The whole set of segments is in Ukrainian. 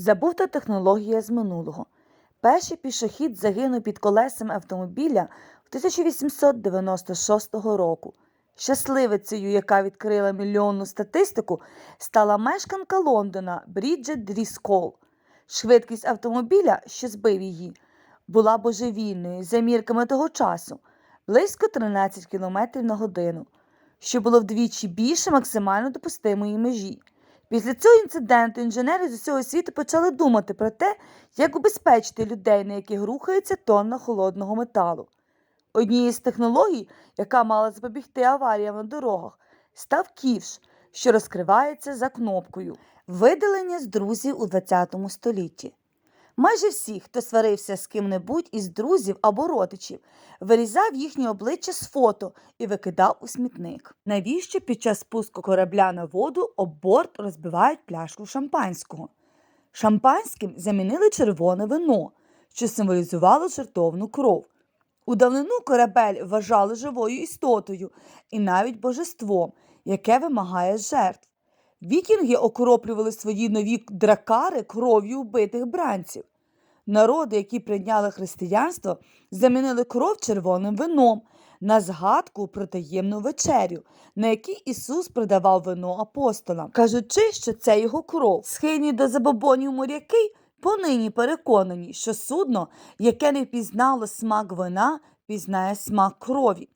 Забута технологія з минулого. Перший пішохід загинув під колесами автомобіля 1896 року. Щасливицею, яка відкрила мільйонну статистику, стала мешканка Лондона Бріджет Дріскол. Швидкість автомобіля, що збив її, була божевільною за мірками того часу близько 13 км на годину, що було вдвічі більше максимально допустимої межі. Після цього інциденту інженери з усього світу почали думати про те, як убезпечити людей, на яких рухається тонна холодного металу. Однією з технологій, яка мала запобігти аваріям на дорогах, став ківш, що розкривається за кнопкою. Видалення з друзів у ХХ столітті. Майже всі, хто сварився з ким-небудь із друзів або родичів, вирізав їхні обличчя з фото і викидав у смітник. Навіщо під час спуску корабля на воду об борт розбивають пляшку шампанського? Шампанським замінили червоне вино, що символізувало жертовну кров. У давнину корабель вважали живою істотою і навіть божеством, яке вимагає жертв. Вікінги окроплювали свої нові дракари кров'ю вбитих бранців. Народи, які прийняли християнство, замінили кров червоним вином на згадку про таємну вечерю, на якій Ісус продавав вино апостолам, кажучи, що це його кров. Схильні до забобонів моряки понині переконані, що судно, яке не впізнало смак вина, пізнає смак крові.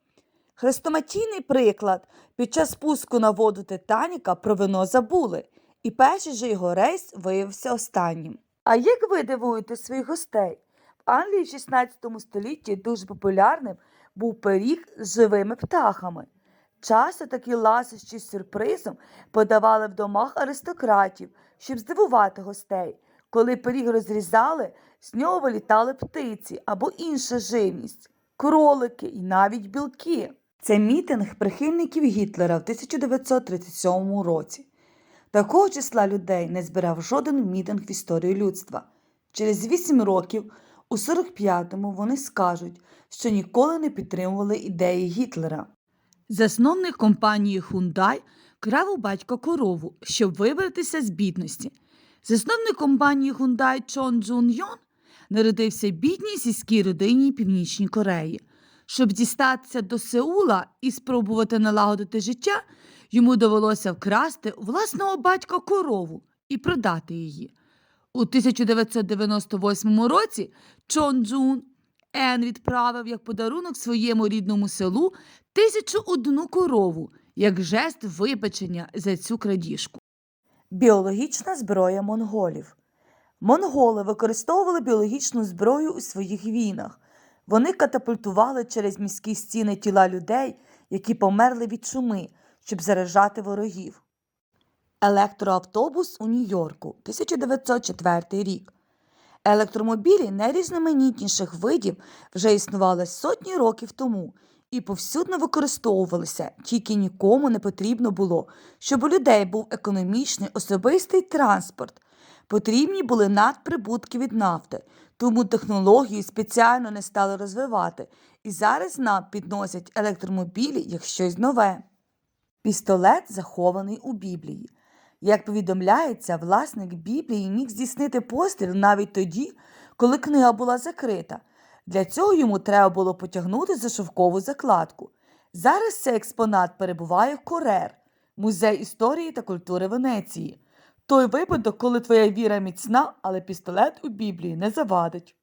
Хрестоматійний приклад під час спуску на воду Титаніка про вино забули, і перший же його рейс виявився останнім. А як ви дивуєте своїх гостей? В Англії в 16 столітті дуже популярним був пиріг з живими птахами. Часто такі ласощі з сюрпризом подавали в домах аристократів, щоб здивувати гостей. Коли пиріг розрізали, з нього вилітали птиці або інша живність, кролики і навіть білки. Це мітинг прихильників Гітлера в 1937 році. Такого числа людей не збирав жоден мітинг в історії людства. Через вісім років, у 45-му, вони скажуть, що ніколи не підтримували ідеї Гітлера. Засновник компанії Hyundai крав у батька корову, щоб вибратися з бідності. Засновник компанії Hyundai Чон Джун Йон народився в бідній сільській родині Північній Кореї. Щоб дістатися до Сеула і спробувати налагодити життя, йому довелося вкрасти у власного батька корову і продати її. У 1998 році Чон Джун Ен відправив як подарунок своєму рідному селу тисячу одну корову як жест вибачення за цю крадіжку. Біологічна зброя монголів. Монголи використовували біологічну зброю у своїх війнах. Вони катапультували через міські стіни тіла людей, які померли від чуми, щоб заражати ворогів. Електроавтобус у Нью-Йорку, 1904 рік. Електромобілі найрізноманітніших видів вже існували сотні років тому і повсюдно використовувалися, тільки нікому не потрібно було, щоб у людей був економічний особистий транспорт. Потрібні були надприбутки від нафти, тому технологію спеціально не стали розвивати, і зараз нам підносять електромобілі як щось нове. Пістолет захований у Біблії. Як повідомляється, власник Біблії міг здійснити постріл навіть тоді, коли книга була закрита. Для цього йому треба було потягнути за шовкову закладку. Зараз цей експонат перебуває в Корер, музей історії та культури Венеції. Той випадок, коли твоя віра міцна, але пістолет у Біблії не завадить.